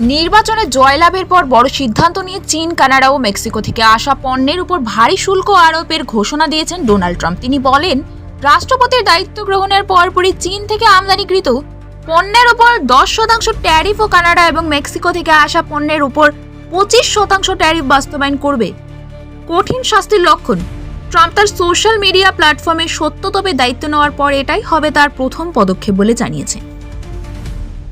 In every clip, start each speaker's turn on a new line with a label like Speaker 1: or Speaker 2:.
Speaker 1: নির্বাচনে জয়লাভের পর বড় সিদ্ধান্ত নিয়ে চীন, কানাডা ও মেক্সিকো থেকে আসা পণ্যের উপর ভারী শুল্ক আরোপের ঘোষণা দিয়েছেন ডোনাল্ড ট্রাম্প। তিনি বলেন, রাষ্ট্রপতির দায়িত্ব গ্রহণের পরপরই চীন থেকে আমদানিকৃত পণ্যের উপর দশ শতাংশ ট্যারিফ ও কানাডা এবং মেক্সিকো থেকে আসা পণ্যের উপর পঁচিশ শতাংশ ট্যারিফ বাস্তবায়ন করবে। কঠিন শাস্তির লক্ষণ। ট্রাম্প তার সোশ্যাল মিডিয়া প্ল্যাটফর্মে সত্যতবে দায়িত্ব নেওয়ার পর এটাই হবে তার প্রথম পদক্ষেপ বলে জানিয়েছে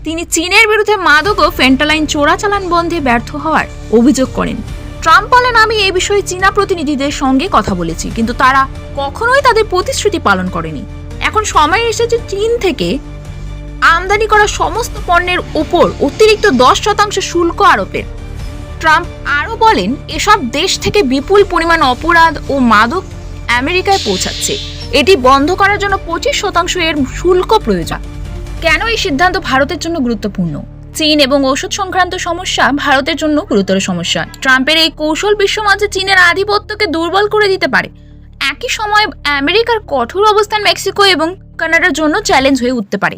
Speaker 1: তিনি চীনের বিরুদ্ধে মাদক ও ফেন্টালাইন চোরাচালান বন্ধে ব্যর্থ হওয়ার অভিযোগ করেন। ট্রাম্প বলেন, আমি এই বিষয়ে চীনা প্রতিনিধিদের সঙ্গে কথা বলেছি, কিন্তু তারা কখনোই তাদের প্রতিশ্রুতি পালন করেনি। এখন সময় এসেছে চীন থেকে আমদানি করা সমস্ত পণ্যের ওপর অতিরিক্ত দশ শতাংশ শুল্ক আরোপের। ট্রাম্প আরও বলেন, এসব দেশ থেকে বিপুল পরিমাণ অপরাধ ও মাদক আমেরিকায় পৌঁছাচ্ছে। এটি বন্ধ করার জন্য পঁচিশ শতাংশ এর শুল্ক প্রয়োজন। কেন এই সিদ্ধান্ত ভারতের জন্য গুরুত্বপূর্ণ? চীন এবং ওষুধ সংক্রান্ত সমস্যা ভারতের জন্য গুরুতর সমস্যা। ট্রাম্পের এই কৌশল বিশ্বমাঝে চীনের আধিপত্যকে দুর্বল করে দিতে পারে। একই সময় আমেরিকার কঠোর অবস্থান মেক্সিকো এবং কানাডার জন্য চ্যালেঞ্জ হয়ে উঠতে পারে।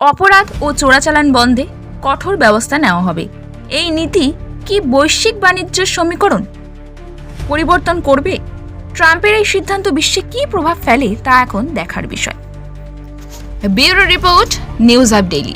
Speaker 1: অপরাধ ও চোরাচালান বন্ধে কঠোর ব্যবস্থা নেওয়া হবে। এই নীতি কি বৈশ্বিক বাণিজ্যের সমীকরণ? পরিবর্তন করবে? ট্রাম্পের এই সিদ্ধান্ত বিশ্বে কী প্রভাব ফেলে তা এখন দেখার বিষয়। bureau report news up daily